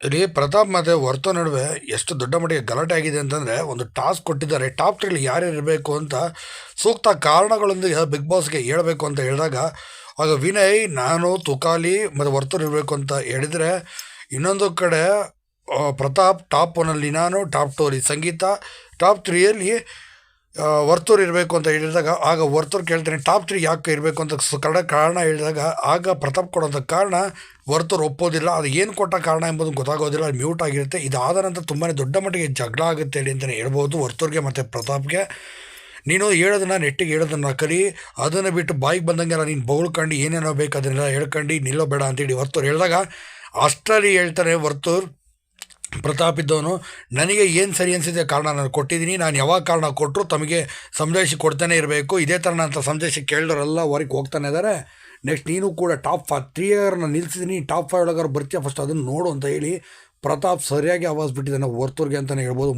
ಇಲ್ಲಿ ಪ್ರತಾಪ್ ಮತ್ತೆ ವರ್ತೋ ನಡುವೆ ಎಷ್ಟು ದೊಡ್ಡ ಮಟ್ಟಿಗೆ ಗಲಾಟೆ ಆಗಿದೆ ಅಂತಂದರೆ ಒಂದು ಟಾಸ್ಕ್ ಕೊಟ್ಟಿದ್ದಾರೆ. ಟಾಪ್ ತ್ರೀಲಿ ಯಾರು ಇರಬೇಕು ಅಂತ ಸೂಕ್ತ ಕಾರಣಗಳೊಂದಿಗೆ ಬಿಗ್ ಬಾಸ್ಗೆ ಹೇಳಬೇಕು ಅಂತ ಹೇಳಿದಾಗ, ಆಗ ವಿನಯ್, ನಾನು, ತುಕಾಲಿ ಮತ್ತು ವರ್ತೋ ಇರಬೇಕು ಅಂತ ಹೇಳಿದರೆ, ಇನ್ನೊಂದು ಕಡೆ ಪ್ರತಾಪ್ ಟಾಪ್ ಒನಲ್ಲಿ ನಾನು ಟಾಪ್ ಟೂಲಿ ಸಂಗೀತ ಟಾಪ್ ತ್ರೀಯಲ್ಲಿ ವರ್ತೂರ್ ಇರಬೇಕು ಅಂತ ಹೇಳಿದಾಗ, ಆಗ ವರ್ತೂರ್ ಕೇಳ್ತೀನಿ, ಟಾಪ್ ತ್ರೀ ಯಾಕೆ ಇರಬೇಕು ಅಂತ ಕನ್ನಡ ಕಾರಣ ಹೇಳಿದಾಗ, ಆಗ ಪ್ರತಾಪ್ ಕೊಡೋಂಥ ಕಾರಣ ವರ್ತೂರ್ ಒಪ್ಪೋದಿಲ್ಲ, ಅದು ಏನು ಕೊಟ್ಟ ಕಾರಣ ಎಂಬುದು ಗೊತ್ತಾಗೋದಿಲ್ಲ, ಅದು ಮ್ಯೂಟ್ ಆಗಿರುತ್ತೆ, ಇದಾದ ನಂತರ ತುಂಬಾ ದೊಡ್ಡ ಮಟ್ಟಿಗೆ ಜಗಳ ಆಗುತ್ತೆ ಹೇಳಿ ಅಂತಲೇ ಹೇಳ್ಬೋದು ವರ್ತೂರಿಗೆ ಮತ್ತು ಪ್ರತಾಪ್ಗೆ. ನೀನು ಹೇಳೋದನ್ನ, ನೆಟ್ಟಿಗೆ ಹೇಳೋದನ್ನ ಕಲಿ ಅದನ್ನು ಬಿಟ್ಟು ಬಾಯಿಗೆ ಬಂದಂಗೆಲ್ಲ ನೀನು ಬೌಳ್ಕೊಂಡು, ಏನೇನೋ ಬೇಕು ಅದನ್ನೆಲ್ಲ ಹೇಳ್ಕೊಂಡು, ನಿಲ್ಲೋ ಬೇಡ ಅಂತೇಳಿ ವರ್ತೂರು ಹೇಳಿದಾಗ ಅಷ್ಟರಲ್ಲಿ ಹೇಳ್ತಾರೆ ವರ್ತೂರ್ ಪ್ರತಾಪ್ ಇದ್ದವನು ನನಗೆ ಏನು ಸರಿ ಅನಿಸಿದೆ ಕಾರಣ ನಾನು ಕೊಟ್ಟಿದ್ದೀನಿ. ನಾನು ಯಾವಾಗ ಕಾರಣ ಕೊಟ್ಟರು ತಮಗೆ ಸಂದೇಶ ಕೊಡ್ತಾನೆ ಇರಬೇಕು. ಇದೇ ಥರ ನಾನು ಸಂದೇಶ ಕೇಳಿದವರೆಲ್ಲ ಹೊರಗೆ ಹೋಗ್ತಾನೆ ಇದ್ದಾರೆ. ನೆಕ್ಸ್ಟ್ ನೀನು ಕೂಡ ಟಾಪ್ ಫೈ ತ್ರೀ ಇಯರ್ನ ನಿಲ್ಸಿದ್ದೀನಿ ಟಾಪ್ ಫೈವ್ ಒಳಗಾರು ಬರ್ತೀಯ ಫಸ್ಟ್ ಅದನ್ನು ನೋಡು ಅಂತ ಹೇಳಿ ಪ್ರತಾಪ್ ಸರಿಯಾಗಿ ಆವಾಜ್ ಬಿಟ್ಟಿದ್ದಾನೆ, ವರ್ತೂರ್ಗೆ ಅಂತಲೇ ಹೇಳ್ಬೋದು.